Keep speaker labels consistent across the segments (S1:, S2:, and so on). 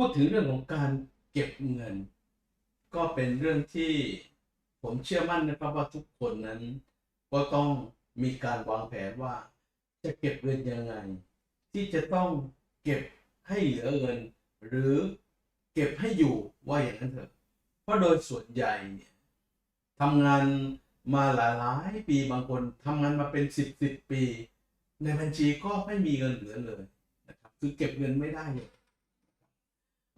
S1: พูดถึงเรื่องของการเก็บเงิน ก็เป็นเรื่องที่ผมเชื่อมั่นนะครับว่าทุกคนนั้น ก็ต้องมีการวางแผนว่า จะเก็บเงินยังไง ที่จะต้องเก็บให้เหลือเงิน หรือเก็บให้อยู่ว่าอย่างนั้นเถอะเพราะโดยส่วนใหญ่เนี่ยทำงานมาหลายๆปีบางคนทำงานมาเป็นสิบสิบปี ในบัญชีก็ไม่มีเงินเหลือเลยนะครับคือเก็บเงินไม่ได้เลย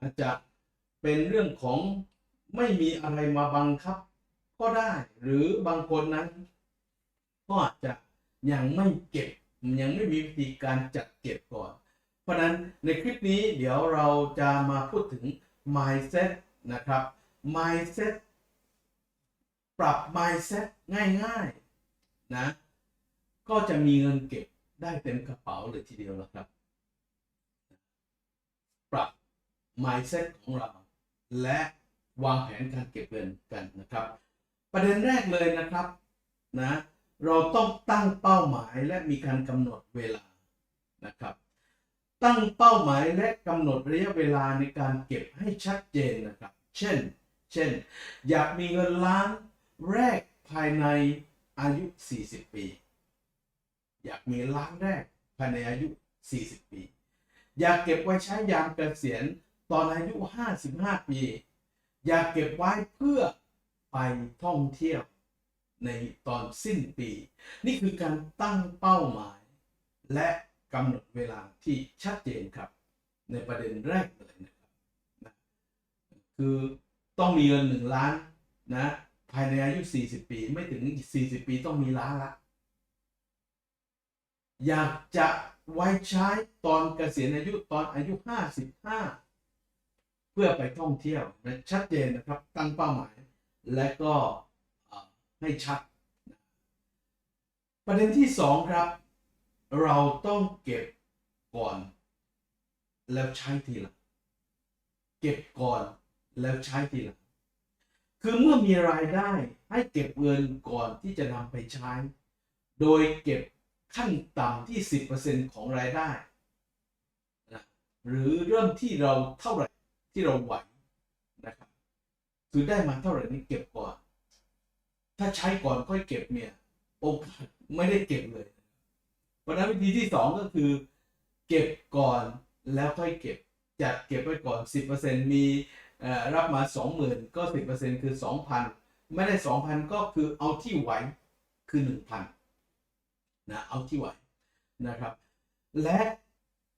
S1: จจะเป็นเรื่องของไม่มีอะไรมาบังคับ ก็ได้ หรือบางคนนั้น ก็อาจจะยังไม่เก็บ ยังไม่มีวิธีการจัดเก็บก่อน เพราะนั้นในคลิปนี้เดี๋ยวเราจะมาพูดถึง mindset นะครับ mindset ปรับ mindset ง่ายๆนะก็จะมีเงินเก็บได้เต็มกระเป๋าเลยทีเดียวละครับ ปรับ mindset ของเรา และวางแผนการเก็บเงินกันนะครับ ประเด็นแรกเลยนะครับนะเราต้องตั้งเป้าหมายและมีการกำหนดเวลานะครับ ตั้งเป้าหมายและกำหนดระยะเวลาในการเก็บให้ชัดเจนนะครับ เช่น เช่น อยากมีเงินล้านแรกภายในอายุ 40 ปี อยากมีล้านแรกภายในอายุ 40 ปี อยากเก็บไว้ใช้ยามเกษียณ ตอนอายุ 55 ปี อยากเก็บไว้เพื่อไปท่องเที่ยวในตอนสิ้นปี นี่คือการตั้งเป้าหมาย และกำหนดเวลาที่ชัดเจนครับ ในประเด็นแรกเลยนะครับนะคือต้องมีเงินหนึ่งล้านนะภายในอายุ 40 ปีไม่ถึง 40 ปีต้องมีล้านละอยากจะไว้ใช้ตอนเกษียณอายุตอนอายุ 55 เพื่อไปท่องเที่ยวนะชัดเจนนะครับตั้งเป้าหมาย และก็ให้ชัด ประเด็นที่สองครับ เราต้องเก็บก่อน แล้วใช้ทีหลังเก็บก่อนแล้วใช้ทีหลังคือเมื่อมีรายได้ให้เก็บเงินก่อนที่จะนำไปใช้ โดยเก็บขั้นต่ำที่ 10%ของรายได้นะหรือเริ่มที่เราเท่าไหร่ ที่เราไหวนะครับคือได้มาเท่าไหร่นี่เก็บก่อน ถ้าใช้ก่อนค่อยเก็บเนี่ยโอกาสไม่ได้เก็บเลย เพราะนั้นวิธีที่สองก็คือ เก็บก่อนแล้วค่อยเก็บจัดเก็บไว้ก่อน 10%มีเอ่อรับมา 20,000 ก็ 10%คือ 2,000 ไม่ได้ 2,000 ก็คือเอาที่ไหวคือ 1,000นะเอาที่ไหวนะครับ และ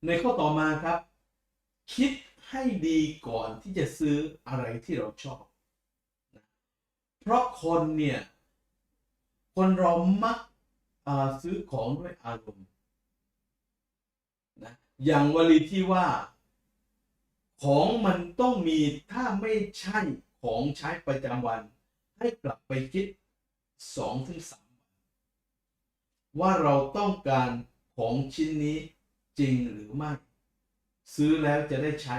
S1: ในข้อต่อมาครับ คิด ให้ดีก่อนที่จะซื้ออะไรที่เราชอบนะเพราะคนเนี่ย คนเรามักซื้อของด้วยอารมณ์นะอย่างวลีที่ว่า ของมันต้องมีถ้าไม่ใช่ของใช้ประจำวัน ให้กลับไปคิดสองถึงสามวันว่าเราต้องการของชิ้นนี้จริงหรือไม่ ซื้อแล้วจะได้ใช้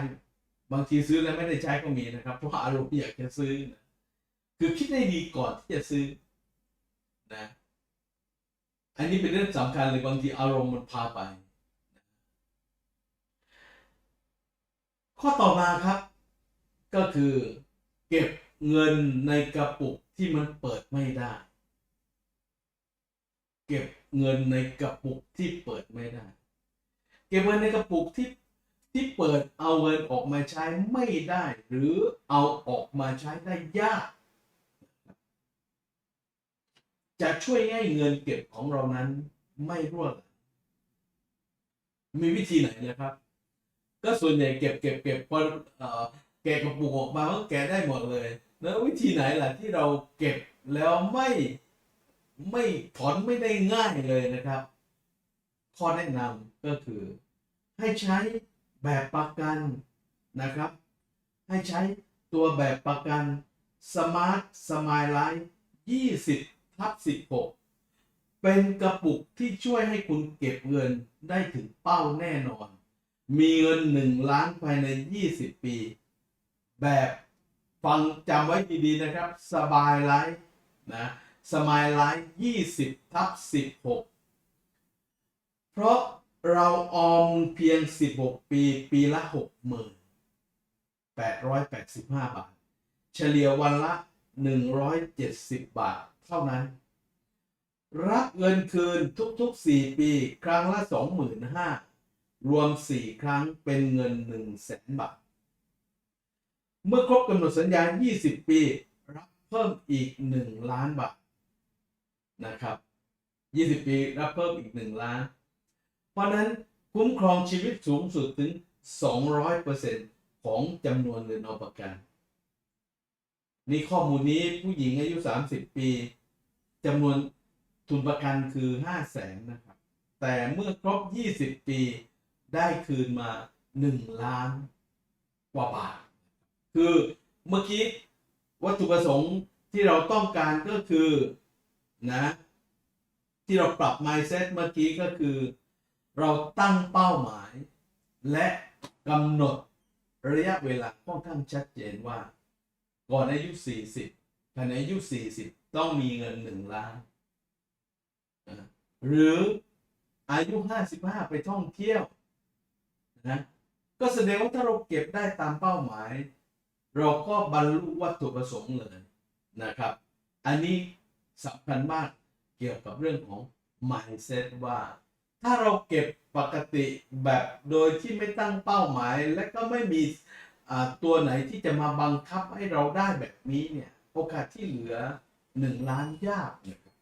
S1: บางทีซื้อแล้วไม่ได้ใช้ก็มีนะครับ เพราะอารมณ์อยากจะซื้อนะคือคิดให้ดีก่อนที่จะซื้อนะอันนี้เป็นเรื่องสำคัญเลยบางทีอารมณ์มันพาไป ข้อต่อมาครับ ก็คือเก็บเงินในกระปุกที่มันเปิดไม่ได้ เก็บเงินในกระปุกที่เปิดไม่ได้ เก็บเงินในกระปุกที่ ที่เปิดเอาเงินออกมาใช้ไม่ได้ หรือเอาออกมาใช้ได้ยาก จะช่วยให้เงินเก็บของเรานั้นไม่รั่วไหลมีวิธีไหนนะครับ ก็ส่วนใหญ่เก็บเก็บเก็บพอเอ่อแกะกระปุกออกมาก็แกะได้หมดเลย แล้ววิธีไหนล่ะที่เราเก็บแล้วไม่ไม่ถอนไม่ได้ง่ายเลยนะครับ ข้อแนะนำก็คือให้ใช้ แบบประกันนะครับ ให้ใช้ตัวแบบประกัน Smart Smile Life 20ทับ16 เป็นกระปุกที่ช่วยให้คุณเก็บเงินได้ถึงเป้าแน่นอน มีเงิน 1 ล้านภายใน 20 ปี แบบฟังจำไว้ดีๆนะครับ สบายไลฟ์นะสมายไลฟ์20ทับ16 เพราะ เราออมเพียง 16 ปี ปีละ 6,885 บาท เฉลี่ยวันละ 170 บาท เท่านั้น รับเงินคืนทุก ๆ 4 ปี ครั้งละ 25,000รวม 4 ครั้งเป็นเงิน 100,000 บาท เมื่อครบกำหนดสัญญา 20 ปี รับเพิ่มอีก 1 ล้านบาท นะครับ 20 ปี รับเพิ่มอีก 1 ล้าน เพราะฉะนั้นคุ้มครองชีวิตสูงสุดถึง 200%ของจำนวนเงินเอาประกัน นี่ข้อมูลนี้ผู้หญิงอายุ 30 ปีจำนวนทุนประกันคือ 5 0 0แสนนะครับ แต่เมื่อครบ 20 ปีได้คืนมา 1 ล้านกว่าบาท คือเมื่อกี้วัตถุประสงค์ที่เราต้องการก็คือนะที่เราปรับ mindset เมื่อกี้ก็คือ เราตั้งเป้าหมาย และกำหนดระยะเวลาค่อนข้างชัดเจนว่า ก่อนอายุ 40ภายในอายุ 40 ต้องมีเงิน 1 ล้าน หรืออายุ 55 ไปท่องเที่ยวนะก็แสดงว่าถ้าเราเก็บได้ตามเป้าหมาย เราก็บรรลุวัตถุประสงค์เลยนะครับ อันนี้สำคัญมากเกี่ยวกับเรื่องของ mindset ว่า ถ้าเราเก็บปกติแบบโดยที่ไม่ตั้งเป้าหมาย และก็ไม่มีตัวไหนที่จะมาบังคับให้เราได้แบบนี้เนี่ย โอกาสที่เหลือหนึ่งล้านยากนะครับ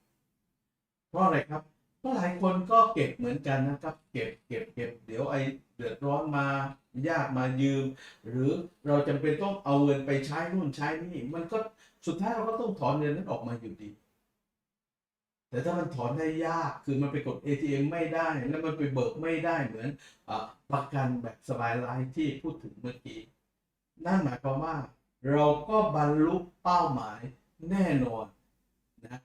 S1: เพราะอะไรครับเพราะหลายคนก็เก็บเหมือนกันนะครับ เก็บเก็บเก็บเดี๋ยวไอเดือดร้อนมาญาติมายืม หรือเราจำเป็นต้องเอาเงินไปใช้นู่นใช้นี่มันก็สุดท้ายเราก็ต้องถอนเงินนั้นออกมาอยู่ดี แต่ถ้ามันถอนได้ยากคือมันไปกด ATM ไม่ได้ แล้วมันไปเบิกไม่ได้เหมือนอประกันแบบสบายไลฟ์ที่พูดถึงเมื่อกี้นั่นหมายความว่า เราก็บรรลุเป้าหมายแน่นอนนะ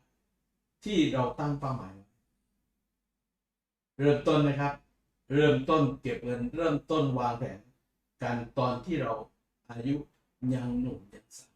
S1: ที่เราตั้งเป้าหมาย เริ่มต้นนะครับ เริ่มต้นเก็บเงิน เริ่มต้นวางแผนกันตอนที่เราอายุยังหนุ่มยังสาวกัน